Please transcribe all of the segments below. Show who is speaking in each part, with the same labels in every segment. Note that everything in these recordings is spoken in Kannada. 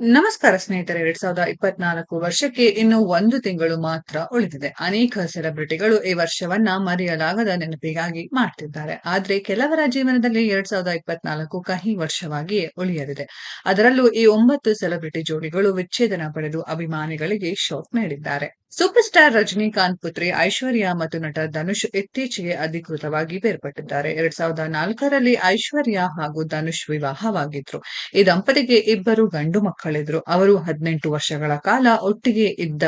Speaker 1: ನಮಸ್ಕಾರ ಸ್ನೇಹಿತರೆ, ಎರಡ್ ಸಾವಿರದ ಇಪ್ಪತ್ನಾಲ್ಕು ವರ್ಷಕ್ಕೆ ಇನ್ನು ಒಂದು ತಿಂಗಳು ಮಾತ್ರ ಉಳಿದಿದೆ. ಅನೇಕ ಸೆಲೆಬ್ರಿಟಿಗಳು ಈ ವರ್ಷವನ್ನ ಮರೆಯಲಾಗದ ನೆನಪಿಗಾಗಿ ಮಾಡ್ತಿದ್ದಾರೆ. ಆದ್ರೆ ಕೆಲವರ ಜೀವನದಲ್ಲಿ ಎರಡ್ ಸಾವಿರದ ಇಪ್ಪತ್ನಾಲ್ಕು ಕಹಿ ವರ್ಷವಾಗಿಯೇ ಉಳಿಯಲಿದೆ. ಅದರಲ್ಲೂ ಈ ಒಂಬತ್ತು ಸೆಲೆಬ್ರಿಟಿ ಜೋಡಿಗಳು ವಿಚ್ಛೇದನ ಪಡೆದು ಅಭಿಮಾನಿಗಳಿಗೆ ಶಾಕ್ ನೀಡಿದ್ದಾರೆ. ಸೂಪರ್ ಸ್ಟಾರ್ ರಜನಿಕಾಂತ್ ಪುತ್ರಿ ಐಶ್ವರ್ಯ ಮತ್ತು ನಟ ಧನುಷ್ ಇತ್ತೀಚೆಗೆ ಅಧಿಕೃತವಾಗಿ ಬೇರ್ಪಟ್ಟಿದ್ದಾರೆ. ಎರಡ್ ಸಾವಿರದ ನಾಲ್ಕರಲ್ಲಿ ಐಶ್ವರ್ಯ ಹಾಗೂ ಧನುಷ್ ವಿವಾಹವಾಗಿದ್ರು. ಈ ದಂಪತಿಗೆ ಇಬ್ಬರು ಗಂಡು ಮಕ್ಕಳಿದ್ರು. ಅವರು ಹದಿನೆಂಟು ವರ್ಷಗಳ ಕಾಲ ಒಟ್ಟಿಗೆ ಇದ್ದ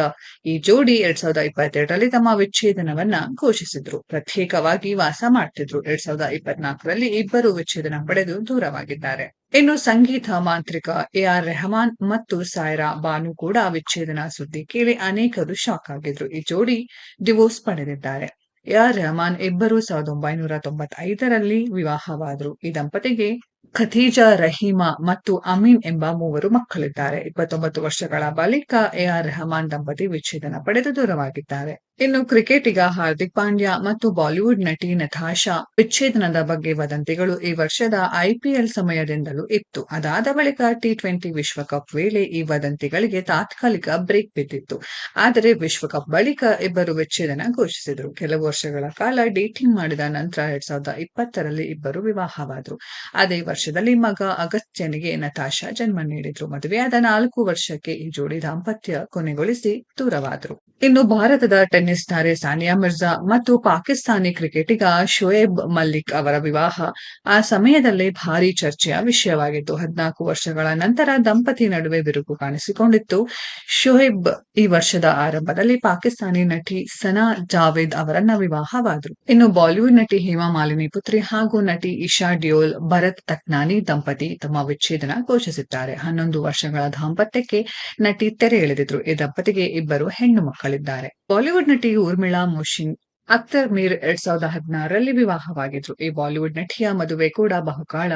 Speaker 1: ಈ ಜೋಡಿ ಎರಡ್ ಸಾವಿರದ ಇಪ್ಪತ್ತೆರಡರಲ್ಲಿ ತಮ್ಮ ವಿಚ್ಛೇದನವನ್ನ ಘೋಷಿಸಿದ್ರು. ಪ್ರತ್ಯೇಕವಾಗಿ ವಾಸ ಮಾಡ್ತಿದ್ರು. ಎರಡ್ ಸಾವಿರದ ಇಪ್ಪತ್ನಾಲ್ಕರಲ್ಲಿ ಇಬ್ಬರು ವಿಚ್ಛೇದನ ಪಡೆದು ದೂರವಾಗಿದ್ದಾರೆ. ಇನ್ನು ಸಂಗೀತ ಮಾಂತ್ರಿಕ ಎ ಆರ್ ರೆಹಮಾನ್ ಮತ್ತು ಸಾಯ್ರಾ ಬಾನು ಕೂಡ ವಿಚ್ಛೇದನ ಸುದ್ದಿ ಕೇಳಿ ಅನೇಕರು ಶಾಕ್ ಆಗಿದ್ರು. ಈ ಜೋಡಿ ಡಿವೋರ್ಸ್ ಪಡೆದಿದ್ದಾರೆ. ಎ ಆರ್ ರೆಹಮಾನ್ ಇಬ್ಬರು ಸಾವಿರದ ಒಂಬೈನೂರ ತೊಂಬತ್ತೈದರಲ್ಲಿ ವಿವಾಹವಾದರು. ಈ ದಂಪತಿಗೆ ಖತೀಜಾ ರಹೀಮಾ ಮತ್ತು ಅಮೀನ್ ಎಂಬ ಮೂವರು ಮಕ್ಕಳಿದ್ದಾರೆ. ಇಪ್ಪತ್ತೊಂಬತ್ತು ವರ್ಷಗಳ ಬಳಿಕ ಎ ಆರ್ ರೆಹಮಾನ್ ದಂಪತಿ ವಿಚ್ಛೇದನ ಪಡೆದು ದೂರವಾಗಿದ್ದಾರೆ. ಇನ್ನು ಕ್ರಿಕೆಟಿಗ ಹಾರ್ದಿಕ್ ಪಾಂಡ್ಯ ಮತ್ತು ಬಾಲಿವುಡ್ ನಟಿ ನತಾಶಾ ವಿಚ್ಛೇದನದ ಬಗ್ಗೆ ವದಂತಿಗಳು ಈ ವರ್ಷದ ಐಪಿಎಲ್ ಸಮಯದಿಂದಲೂ ಇತ್ತು. ಅದಾದ ಬಳಿಕ ಟಿ ಟ್ವೆಂಟಿ ವಿಶ್ವಕಪ್ ವೇಳೆ ಈ ವದಂತಿಗಳಿಗೆ ತಾತ್ಕಾಲಿಕ ಬ್ರೇಕ್ ಬಿದ್ದಿತ್ತು. ಆದರೆ ವಿಶ್ವಕಪ್ ಬಳಿಕ ಇಬ್ಬರು ವಿಚ್ಛೇದನ ಘೋಷಿಸಿದರು. ಕೆಲವು ವರ್ಷಗಳ ಕಾಲ ಡೇಟಿಂಗ್ ಮಾಡಿದ ನಂತರ ಎರಡ್ ಸಾವಿರದ ಇಪ್ಪತ್ತರಲ್ಲಿ ಇಬ್ಬರು ವಿವಾಹವಾದರು. ಅದೇ ವರ್ಷದಲ್ಲಿ ಮಗ ಅಗಸ್ತ್ಯನಿಗೆ ನತಾಶಾ ಜನ್ಮ ನೀಡಿದ್ರು. ಮದುವೆಯಾದ ನಾಲ್ಕು ವರ್ಷಕ್ಕೆ ಈ ಜೋಡಿ ದಾಂಪತ್ಯ ಕೊನೆಗೊಳಿಸಿ ದೂರವಾದರು. ಇನ್ನು ಭಾರತದ ಟೆನ್ನಿಸ್ ತಾರೆ ಸಾನಿಯಾ ಮಿರ್ಜಾ ಮತ್ತು ಪಾಕಿಸ್ತಾನಿ ಕ್ರಿಕೆಟಿಗ ಶೋಯೆಬ್ ಮಲ್ಲಿಕ್ ಅವರ ವಿವಾಹ. ಆ ಸಮಯದಲ್ಲೇ ಭಾರಿ ಚರ್ಚೆಯ ವಿಷಯವಾಗಿತ್ತು. ಹದಿನಾಲ್ಕು ವರ್ಷಗಳ ನಂತರ ದಂಪತಿ ನಡುವೆ ಬಿರುಕು ಕಾಣಿಸಿಕೊಂಡಿತ್ತು. ಶೋಯೆಬ್ ಈ ವರ್ಷದ ಆರಂಭದಲ್ಲಿ ಪಾಕಿಸ್ತಾನಿ ನಟಿ ಸನಾ ಜಾವೇದ್ ಅವರನ್ನ ವಿವಾಹವಾದರು. ಇನ್ನು ಬಾಲಿವುಡ್ ನಟಿ ಹೇಮಾ ಮಾಲಿನಿ ಪುತ್ರಿ ಹಾಗೂ ನಟಿ ಇಶಾ ಡಿಯೋಲ್ ಭರತ್ ತಕ್ನಾನಿ ದಂಪತಿ ತಮ್ಮ ವಿಚ್ಛೇದನ ಘೋಷಿಸಿದ್ದಾರೆ. ಹನ್ನೊಂದು ವರ್ಷಗಳ ದಾಂಪತ್ಯಕ್ಕೆ ನಟಿ ತೆರೆ ಎಳೆದಿದ್ರು. ಈ ದಂಪತಿಗೆ ಇಬ್ಬರು ಹೆಣ್ಣು ಮಕ್ಕಳಿದ್ದಾರೆ. ಬಾಲಿವುಡ್ ನಟಿ ಊರ್ಮಿಳಾ ಮೋಶಿನ್ ಅಖ್ತರ್ ಮೀರ್ ಎರಡ್ ಸಾವಿರದ ಹದಿನಾರರಲ್ಲಿ ವಿವಾಹವಾಗಿದ್ರು. ಈ ಬಾಲಿವುಡ್ ನಟಿಯ ಮದುವೆ ಕೂಡ ಬಹುಕಾಲ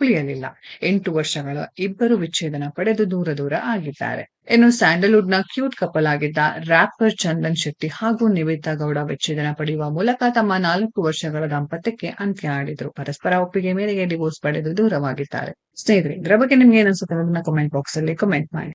Speaker 1: ಉಳಿಯಲಿಲ್ಲ. ಎಂಟು ವರ್ಷಗಳ ಇಬ್ಬರು ವಿಚ್ಛೇದನ ಪಡೆದು ದೂರ ದೂರ ಆಗಿದ್ದಾರೆ. ಇನ್ನು ಸ್ಯಾಂಡಲ್ವುಡ್ನ ಕ್ಯೂಟ್ ಕಪಲ್ ಆಗಿದ್ದ ರ್ಯಾಪರ್ ಚಂದನ್ ಶೆಟ್ಟಿ ಹಾಗೂ ನಿವೇತಾ ಗೌಡ ವಿಚ್ಛೇದನ ಪಡೆಯುವ ಮೂಲಕ ತಮ್ಮ ನಾಲ್ಕು ವರ್ಷಗಳ ದಾಂಪತ್ಯಕ್ಕೆ ಅಂತ್ಯ ಆಡಿದ್ರು. ಪರಸ್ಪರ ಒಪ್ಪಿಗೆ ಮೇರೆಗೆ ಡಿವೋರ್ಸ್ ಪಡೆದು ದೂರವಾಗಿದ್ದಾರೆ. ಸ್ನೇಹಿತರೆ, ಇದರ ಬಗ್ಗೆ ನಿಮ್ಗೆ ಏನಿಸುತ್ತೆ ಕಮೆಂಟ್ ಬಾಕ್ಸ್ ಅಲ್ಲಿ ಕಮೆಂಟ್ ಮಾಡಿ.